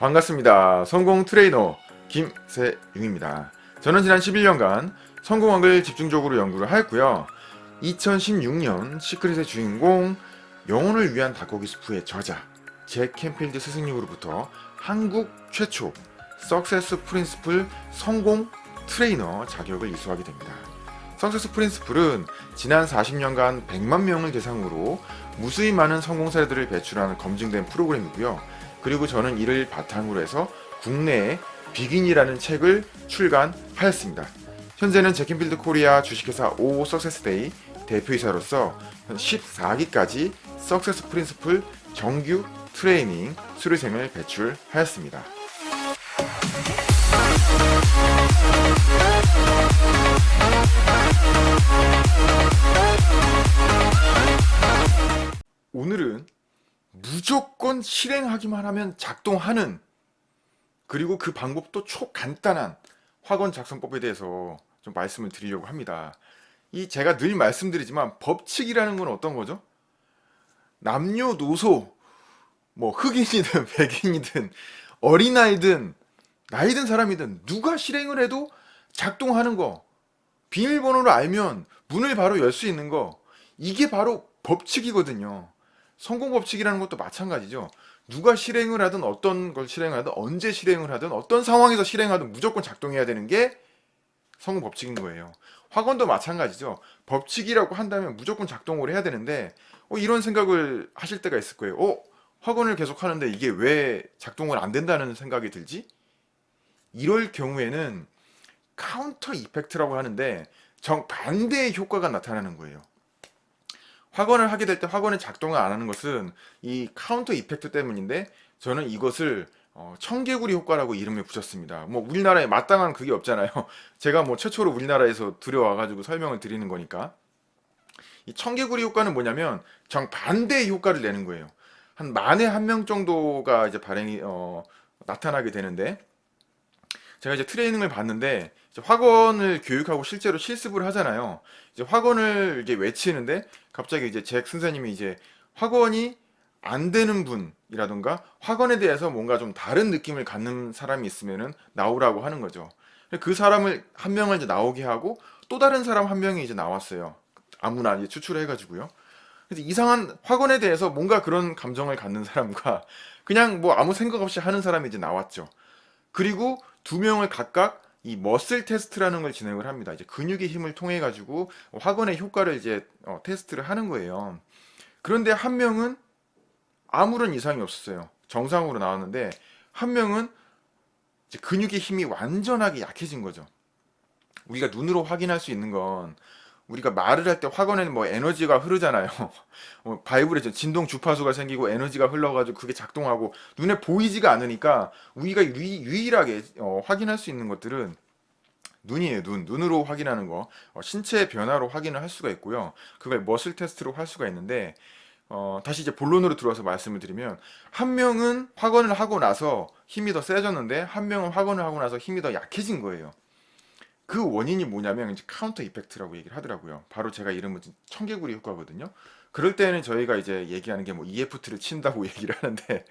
반갑습니다. 성공 트레이너 김세윤입니다. 저는 지난 11년간 성공학을 집중적으로 연구를 하였고요. 2016년 시크릿의 주인공 영혼을 위한 닭고기 스프의 저자 잭 캠필드 스승님으로부터 한국 최초 석세스 프린스플 성공 트레이너 자격을 이수하게 됩니다. 석세스 프린스플은 지난 40년간 100만 명을 대상으로 무수히 많은 성공 사례들을 배출하는 검증된 프로그램이고요. 그리고 저는 이를 바탕으로 해서 국내에 비긴이라는 책을 출간하였습니다. 현재는 제킨필드 코리아 주식회사 오 석세스데이 대표이사로서 14기까지 석세스 프린스플 정규 트레이닝 수료생을 배출하였습니다. 오늘은 무조건 실행하기만 하면 작동하는 그리고 그 방법도 초간단한 학원 작성법에 대해서 좀 말씀을 드리려고 합니다. 이 제가 늘 말씀드리지만 법칙이라는 건 어떤 거죠? 남녀노소 뭐 흑인이든 백인이든 어린아이든 나이든 사람이든 누가 실행을 해도 작동하는 거 비밀번호를 알면 문을 바로 열 수 있는 거 이게 바로 법칙이거든요. 성공 법칙이라는 것도 마찬가지죠. 누가 실행을 하든 어떤 걸 실행하든 언제 실행을 하든 어떤 상황에서 실행하든 무조건 작동해야 되는 게 성공 법칙인 거예요. 학원도 마찬가지죠. 법칙이라고 한다면 무조건 작동을 해야 되는데 어, 이런 생각을 하실 때가 있을 거예요. 어, 학원을 계속 하는데 이게 왜 작동을 안 된다는 생각이 들지? 이럴 경우에는 카운터 이펙트라고 하는데 정반대의 효과가 나타나는 거예요. 확언을 하게 될 때 확언이 작동을 안 하는 것은 이 카운터 이펙트 때문인데 저는 이것을 어, 청개구리 효과라고 이름을 붙였습니다. 뭐 우리나라에 마땅한 그게 없잖아요. 제가 뭐 최초로 우리나라에서 들여와가지고 설명을 드리는 거니까. 이 청개구리 효과는 뭐냐면 정 반대의 효과를 내는 거예요. 한 만에 한 명 정도가 이제 발행이 어, 나타나게 되는데 제가 이제 트레이닝을 받는데 이제 학원을 교육하고 실제로 실습을 하잖아요. 이제 학원을 이제 외치는데 갑자기 이제 잭 선생님이 이제 학원이 안 되는 분이라던가 학원에 대해서 뭔가 좀 다른 느낌을 갖는 사람이 있으면은 나오라고 하는 거죠. 그 사람을 한 명을 이제 나오게 하고 또 다른 사람 한 명이 이제 나왔어요. 아무나 이제 추출해 가지고요. 그래서 이상한 학원에 대해서 뭔가 그런 감정을 갖는 사람과 그냥 뭐 아무 생각 없이 하는 사람이 이제 나왔죠. 그리고 두 명을 각각 이 머슬 테스트라는 걸 진행을 합니다. 이제 근육의 힘을 통해 가지고 학원의 효과를 이제 어, 테스트를 하는 거예요. 그런데 한 명은 아무런 이상이 없었어요. 정상으로 나왔는데 한 명은 근육의 힘이 완전하게 약해진 거죠. 우리가 눈으로 확인할 수 있는 건 우리가 말을 할 때 화건에는 뭐 에너지가 흐르잖아요. 뭐 바이브레이션, 진동 주파수가 생기고 에너지가 흘러가지고 그게 작동하고 눈에 보이지가 않으니까 우리가 유, 일하게 어, 확인할 수 있는 것들은 눈이에요, 눈. 눈으로 확인하는 거. 어, 신체 변화로 확인을 할 수가 있고요. 그걸 머슬 테스트로 할 수가 있는데 어, 다시 이제 본론으로 들어와서 말씀을 드리면 한 명은 확언을 하고 나서 힘이 더 세졌는데 한 명은 확언을 하고 나서 힘이 더 약해진 거예요. 그 원인이 뭐냐면 이제 카운터 이펙트라고 얘기를 하더라고요. 바로 제가 이름은 청개구리 효과거든요. 그럴 때는 저희가 이제 얘기하는 게 뭐 EFT를 친다고 얘기를 하는데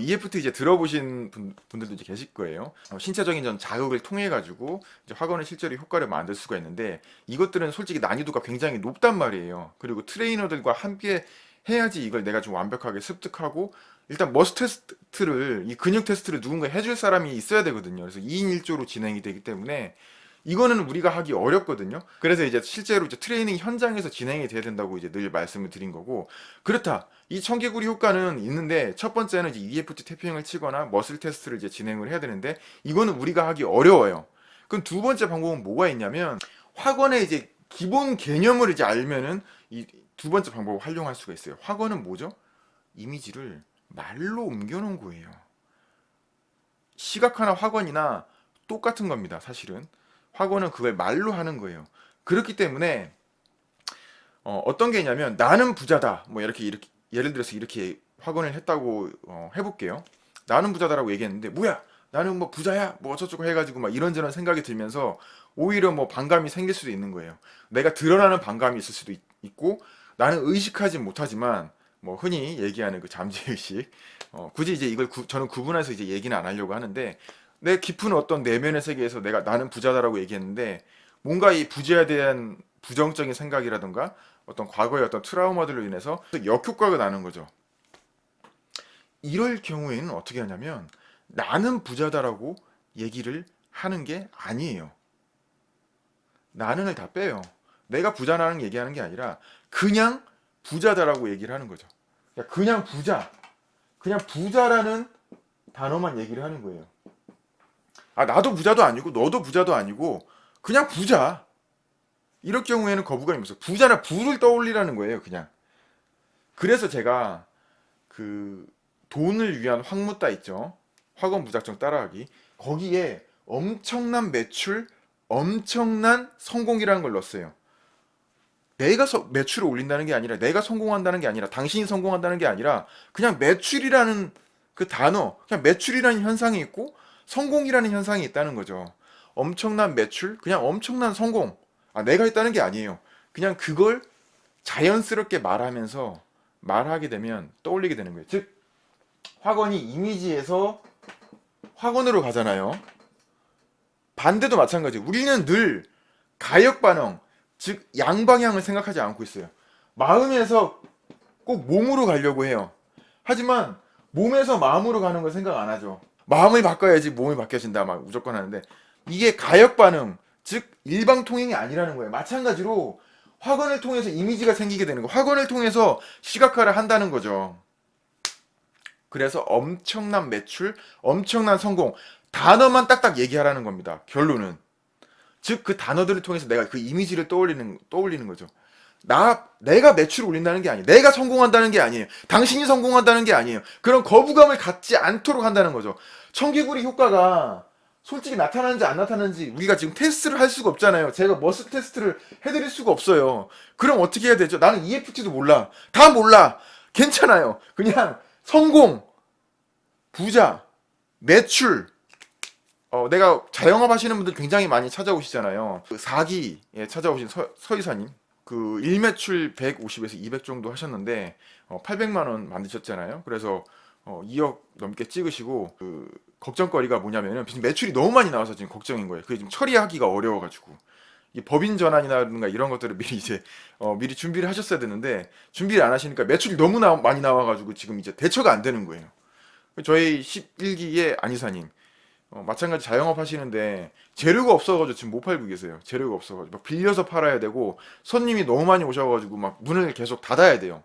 EFT 이제 들어보신 분, 들도 이제 계실 거예요. 어, 신체적인 전 자극을 통해 가지고 이제 확언을 실제로 효과를 만들 수가 있는데 이것들은 솔직히 난이도가 굉장히 높단 말이에요. 그리고 트레이너들과 함께 해야지 이걸 내가 좀 완벽하게 습득하고 일단 머스 테스트를 이 근육 테스트를 누군가 해줄 사람이 있어야 되거든요. 그래서 2인 1조로 진행이 되기 때문에 이거는 우리가 하기 어렵거든요. 그래서 이제 실제로 이제 트레이닝 현장에서 진행이 돼야 된다고 이제 늘 말씀을 드린 거고 그렇다. 이 청개구리 효과는 있는데 첫 번째는 이제 EFT 태핑을 치거나 머슬 테스트를 이제 진행을 해야 되는데 이거는 우리가 하기 어려워요. 그럼 두 번째 방법은 뭐가 있냐면 학원의 이제 기본 개념을 이제 알면은 이 두 번째 방법을 활용할 수가 있어요. 학원은 뭐죠? 이미지를 말로 옮겨 놓은 거예요. 시각화나 학원이나 똑같은 겁니다. 사실은. 확언은 그걸 말로 하는 거예요. 그렇기 때문에 어, 떤게 있냐면 나는 부자다. 뭐 이렇게 이렇게 예를 들어서 이렇게 확언을 했다고 어, 해볼게요. 나는 부자다라고 얘기했는데 뭐야? 나는 뭐 부자야? 뭐 어쩌고 해가지고 막 이런저런 생각이 들면서 오히려 뭐 반감이 생길 수도 있는 거예요. 내가 드러나는 반감이 있을 수도 있, 고 나는 의식하지 못하지만 뭐 흔히 얘기하는 그 잠재의식 어, 굳이 이제 이걸 구- 저는 구분해서 이제 얘기는 안 하려고 하는데 내 깊은 어떤 내면의 세계에서 내가 나는 부자다라고 얘기했는데 뭔가 이 부자에 대한 부정적인 생각이라든가 어떤 과거의 어떤 트라우마들로 인해서 역효과가 나는 거죠. 이럴 경우에는 어떻게 하냐면 나는 부자다라고 얘기를 하는 게 아니에요. 나는을 다 빼요. 내가 부자라는 얘기하는 게 아니라 그냥 부자다라고 얘기를 하는 거죠. 그냥- 부자. 그냥 부자라는 단어만 얘기를 하는 거예요. 아, 나도 부자도 아니고 너도 부자도 아니고 그냥 부자. 이럴 경우에는 거부감이 없어. 부자나 부를 떠올리라는 거예요, 그냥. 그래서 제가 그 돈을 위한 황무따 있죠. 학원 부작정 따라하기. 거기에 엄청난 매출, 엄청난 성공이라는 걸 넣었어요. 내가 서- 매출을 올린다는 게 아니라 내가 성공한다는 게 아니라 당신이 성공한다는 게 아니라 그냥 매출이라는 그 단어, 그냥 매출이라는 현상이 있고 성공이라는 현상이 있다는 거죠. 엄청난 매출, 그냥 엄청난 성공. 아, 내가 했다는 게 아니에요. 그냥 그걸 자연스럽게 말하면서 말하게 되면 떠올리게 되는 거예요. 즉, 학원이 이미지에서 학원으로 가잖아요. 반대도 마찬가지. 우리는 늘 가역 반응, 즉 양방향을 생각하지 않고 있어요. 마음에서 꼭 몸으로 가려고 해요. 하지만 몸에서 마음으로 가는 걸 생각 안 하죠. 마음을 바꿔야지 몸이 바뀌어진다 막 무조건 하는데 이게 가역 반응, 즉 일방 통행이 아니라는 거예요. 마찬가지로 학원을 통해서 이미지가 생기게 되는 거. 학원을 통해서 시각화를 한다는 거죠. 그래서 엄청난 매출, 엄청난 성공, 단어만 딱딱 얘기하라는 겁니다. 결론은. 즉 그 단어들을 통해서 내가 그 이미지를 떠올리는 떠올리는 거죠. 나 내가 매출을 올린다는 게 아니에요. 내가 성공한다는 게 아니에요. 당신이 성공한다는 게 아니에요. 그런 거부감을 갖지 않도록 한다는 거죠. 청개구리 효과가 솔직히 나타나는지 안 나타나는지 우리가 지금 테스트를 할 수가 없잖아요. 제가 머스 테스트를 해드릴 수가 없어요. 그럼 어떻게 해야 되죠? 나는 EFT도 몰라. 다 몰라. 괜찮아요. 그냥 성공, 부자, 매출, 어, 내가 자영업 하시는 분들 굉장히 많이 찾아오시잖아요. 그 4기에 찾아오신 서, 서 이사님. 그 일매출 150에서 200 정도 하셨는데 어, 800만 원 만드셨잖아요. 그래서 어, 2억 넘게 찍으시고 그 걱정거리가 뭐냐면은 지금 매출이 너무 많이 나와서 지금 걱정인 거예요. 그게 지금 처리하기가 어려워가지고 이 법인 전환이라든가 이런 것들을 미리 이제 어, 미리 준비를 하셨어야 되는데 준비를 안 하시니까 매출이 너무 나, 많이 나와가지고 지금 이제 대처가 안 되는 거예요. 저희 11기의 안이사님 어, 마찬가지 자영업 하시는데 재료가 없어가지고 지금 못 팔고 계세요. 재료가 없어가지고 막 빌려서 팔아야 되고 손님이 너무 많이 오셔가지고 막 문을 계속 닫아야 돼요.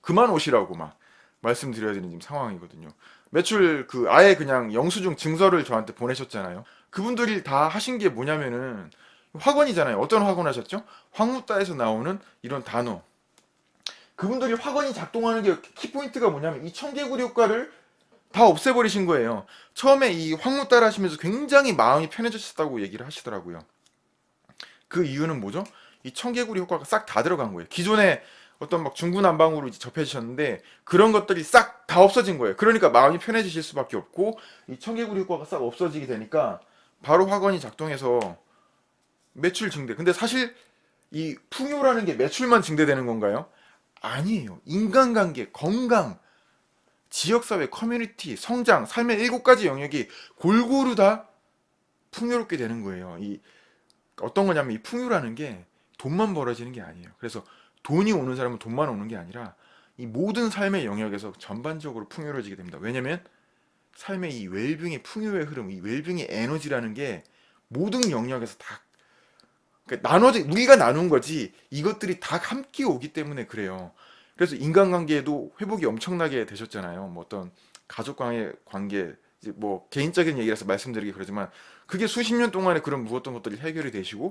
그만 오시라고 막 말씀드려야 되는 지금 상황이거든요. 매출 그 아예 그냥 영수증 증서를 저한테 보내셨잖아요. 그분들이 다 하신 게 뭐냐면은 학원이잖아요. 어떤 학원 하셨죠? 황무따에서 나오는 이런 단어. 그분들이 학원이 작동하는 게 키포인트가 뭐냐면 이 청개구리 효과를 다 없애버리신 거예요. 처음에 이 황무따를 하시면서 굉장히 마음이 편해졌다고 얘기를 하시더라고요. 그 이유는 뭐죠? 이 청개구리 효과가 싹 다 들어간 거예요. 기존에 어떤 막 중구난방으로 이제 접해지셨는데 그런 것들이 싹 다 없어진 거예요. 그러니까 마음이 편해지실 수밖에 없고 이 청개구리 효과가 싹 없어지게 되니까 바로 학원이 작동해서 매출 증대. 근데 사실 이 풍요라는 게 매출만 증대되는 건가요? 아니에요. 인간관계, 건강, 지역사회, 커뮤니티, 성장, 삶의 일곱 가지 영역이 골고루 다 풍요롭게 되는 거예요. 이 어떤 거냐면 이 풍요라는 게 돈만 벌어지는 게 아니에요. 그래서 돈이 오는 사람은 돈만 오는 게 아니라 이 모든 삶의 영역에서 전반적으로 풍요로워지게 됩니다. 왜냐면 삶의 이 웰빙의 풍요의 흐름, 이 웰빙의 에너지라는 게 모든 영역에서 다 그러니까 나눠지 우리가 나눈 거지 이것들이 다 함께 오기 때문에 그래요. 그래서 인간관계에도 회복이 엄청나게 되셨잖아요. 뭐 어떤 가족간의 관계, 뭐 개인적인 얘기라서 말씀드리기 그러지만 그게 수십 년 동안에 그런 무었던 것들이 해결이 되시고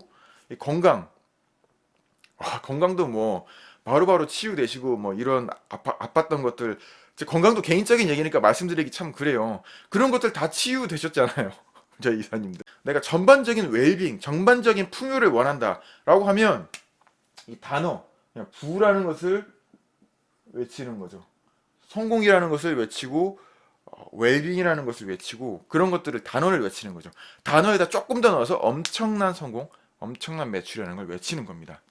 이 건강, 아, 건강도 뭐 바로바로 치유되시고 뭐 이런 아파, 아팠던 것들 건강도 개인적인 얘기니까 말씀드리기 참 그래요. 그런 것들 다 치유되셨잖아요. 저희 이사님들. 내가 전반적인 웰빙, 전반적인 풍요를 원한다라고 하면 이 단어, 그냥 부라는 것을 외치는 거죠. 성공이라는 것을 외치고 어, 웰빙이라는 것을 외치고 그런 것들을 단어를 외치는 거죠. 단어에다 조금 더 넣어서 엄청난 성공, 엄청난 매출이라는 걸 외치는 겁니다.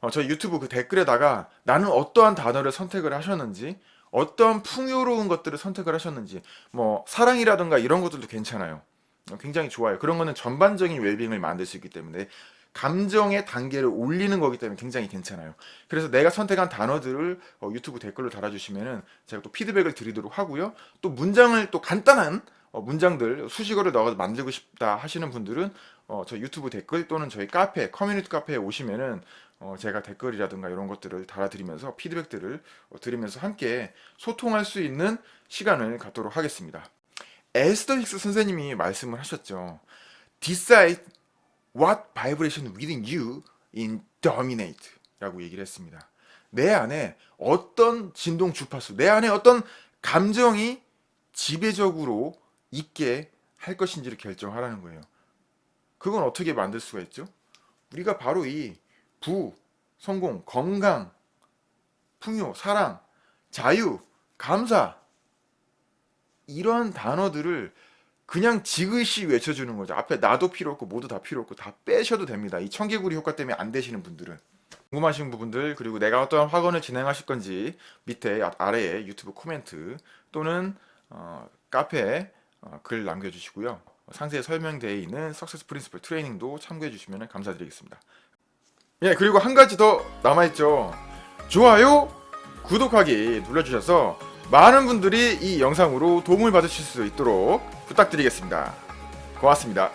어, 저희 유튜브 그 댓글에다가 나는 어떠한 단어를 선택을 하셨는지, 어떠한 풍요로운 것들을 선택을 하셨는지, 뭐 사랑이라든가 이런 것들도 괜찮아요. 어, 굉장히 좋아요. 그런 거는 전반적인 웰빙을 만들 수 있기 때문에 감정의 단계를 올리는 거기 때문에 굉장히 괜찮아요. 그래서 내가 선택한 단어들을 어, 유튜브 댓글로 달아주시면은 제가 또 피드백을 드리도록 하고요. 또 문장을 또 간단한 어, 문장들 수식어를 넣어서 만들고 싶다 하시는 분들은 어, 저 유튜브 댓글 또는 저희 카페 커뮤니티 카페에 오시면은 어, 제가 댓글이라든가 이런 것들을 달아드리면서 피드백들을 어, 드리면서 함께 소통할 수 있는 시간을 갖도록 하겠습니다. 에스더 힉스 선생님이 말씀을 하셨죠. Decide what vibration within you in dominate 라고 얘기를 했습니다. 내 안에 어떤 진동 주파수, 내 안에 어떤 감정이 지배적으로 있게 할 것인지를 결정하라는 거예요. 그건 어떻게 만들 수가 있죠? 우리가 바로 이 부, 성공, 건강, 풍요, 사랑, 자유, 감사 이런 단어들을 그냥 지그시 외쳐주는 거죠. 앞에 나도 필요 없고 모두 다 필요 없고 다 빼셔도 됩니다. 이 청개구리 효과 때문에 안 되시는 분들은 궁금하신 부분들 그리고 내가 어떠한 학원을 진행하실 건지 밑에 아- 아래에 유튜브 코멘트 또는 어, 카페에 어, 글 남겨주시고요. 상세히 설명되어 있는 석세스 프린시플 트레이닝도 참고해 주시면 감사드리겠습니다. 예 그리고 한 가지 더 남아있죠. 좋아요, 구독하기 눌러주셔서 많은 분들이 이 영상으로 도움을 받으실 수 있도록 부탁드리겠습니다. 고맙습니다.